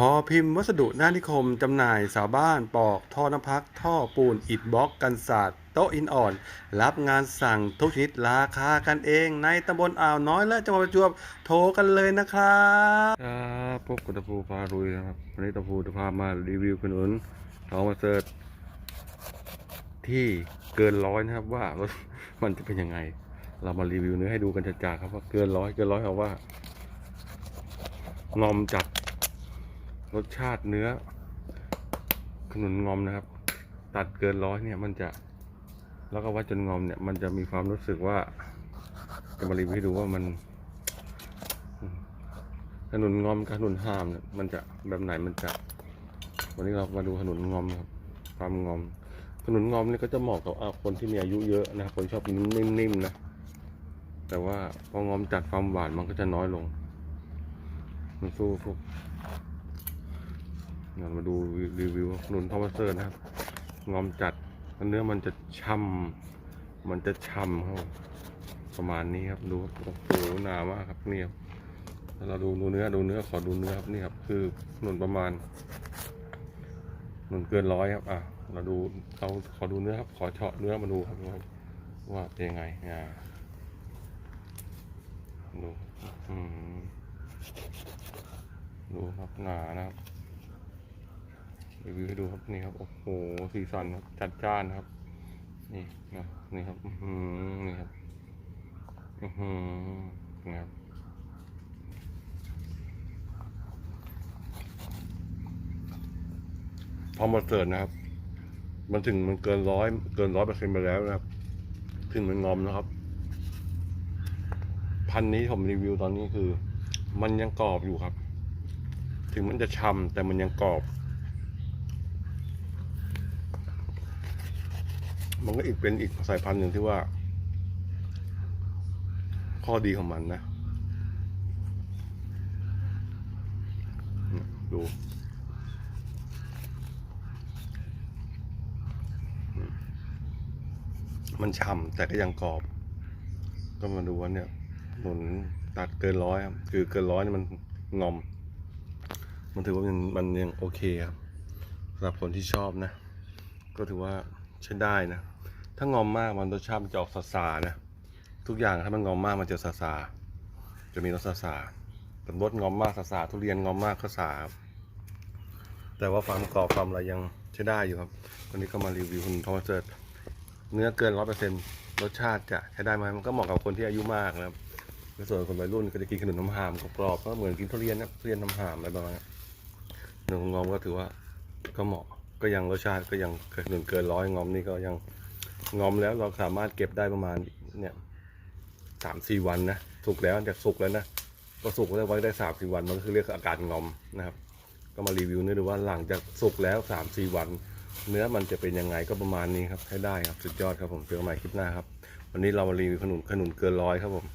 พอพิมพ์วัสดุหน้านิคมจำหน่ายสาวบ้านปอกท่อน้ำพัก ท่อปูนอิฐบล็อกกันศาสตร์โต๊ะอินอ่อน รับงานสั่งทุกชนิดราคากันเอง ในตำบลอ่าวน้อยและจังหวัดประจวบโทรกันเลยนะครับครับพบกับตะพูพารุยนะครับวันนี้ตะพูจะพามารีวิวขนุนเอามาเสิร์ชที่เกินร้อยนะครับว่ารสมันจะเป็นยังไง เรามารีวิวเนื้อให้ดูกันจัดๆครับว่าเกินร้อยเกินร้อยเอาว่างอมจัด รสชาติเนื้อ ขนุนงอมนะครับ ตัดเกินร้อยเนี่ยมันจะ แล้วก็วัดจนงอมเนี่ย มันจะมีความรู้สึกว่า จะมารีวิวให้ดูว่ามัน ขนุนงอมกับขนุนห้ามเนี่ยมันจะแบบไหนมันจะ วันนี้เรามาดูขนุนงอมนะครับ ความงอม ขนุนงอมนี่ก็จะเหมาะกับคนที่มีอายุเยอะนะครับคนชอบนิ่มๆนะแต่ว่าพองอมจัดความหวานมันก็จะน้อยลง มันสู้พวก เรามาดูรีวิวนุนทอมัสเซอร์นะครับ งอมจัด เนื้อมันจะช่ำมันจะช่ำครับประมาณนี้ครับ ดูโอ้โหหนามากครับนี่ครับเราดูดูเนื้อดูเนื้อขอดูเนื้อครับนี่ครับ คือนุนประมาณนุนเกินร้อยครับ อะ เราดูเราขอดูเนื้อครับ ขอเฉาะเนื้อมาดูครับว่าเป็นยังไงอ่าดู อืมดูครับหนานะครับ รีวิวให้ดูครับนี่ครับโอ้โหสีสันครับจัดจ้านครับ นี่นะนี่ครับอือนี่ครับอือหือนี่ครับพอมาเสิร์ฟนะครับ มันถึงมันเกินร้อยเกินร้อยเปอร์เซ็นต์ไปแล้วนะครับ ถึงมันงอมนะครับ พันนี้ผมรีวิวตอนนี้คือ มันยังกรอบอยู่ครับ ถึงมันจะช้ำแต่มันยังกรอบ มันก็อีกเป็นอีกสายพันธุ์หนึ่งที่ว่า ข้อดีของมันนะ ดูมันฉ่ำแต่ก็ยังกรอบ ก็มาดูว่าเนี่ยหนุนตัดเกินร้อยครับ คือเกินร้อยนี่มันงอม มันถือว่ามันมันยังโอเคครับสำหรับคนที่ชอบนะ ก็ถือว่าใช้ได้นะ ถ้างอมมากมันรสชาติมันจะออกสาๆนะ ทุกอย่างถ้ามันงอมมากมันจะสาๆจะมีรสสาๆแต่รสงอมมากสาๆทุเรียนงอมมากก็สาครับแต่ว่าความกรอบความอะไรยังใช้ได้อยู่ครับวันนี้ก็มารีวิวคุณทอมัสเซิร์ตเนื้อเกินร้อยเปอร์เซ็นต์รสชาติจะใช้ได้ไหมมันก็เหมาะกับคนที่อายุมากนะครับในส่วนคนวัยรุ่นก็จะกินขนมน้ำหามกรอบก็เหมือนกินทุเรียนนะทุเรียนน้ำหามอะไรประมาณนี้เนื้องอมก็ถือว่าก็เหมาะก็ยังรสชาติก็ยังขนมเกินร้อยงอมนี่ก็ยัง งอมแล้วเราสามารถเก็บได้ประมาณเนี่ยสามสี่วันนะสุกแล้วจากสุกแล้วนะก็สุกแล้วไว้ได้สามสี่วันมันก็คือเรียกอาการงอมนะครับ ก็มารีวิวนี่ดูว่าหลังจากสุกแล้วสามสี่วัน เนื้อมันจะเป็นยังไงก็ประมาณนี้ครับให้ได้ครับสุดยอดครับผมเจอกันใหม่คลิปหน้าครับวันนี้เรามารีวิวขนุนขนุนเกินร้อยครับผม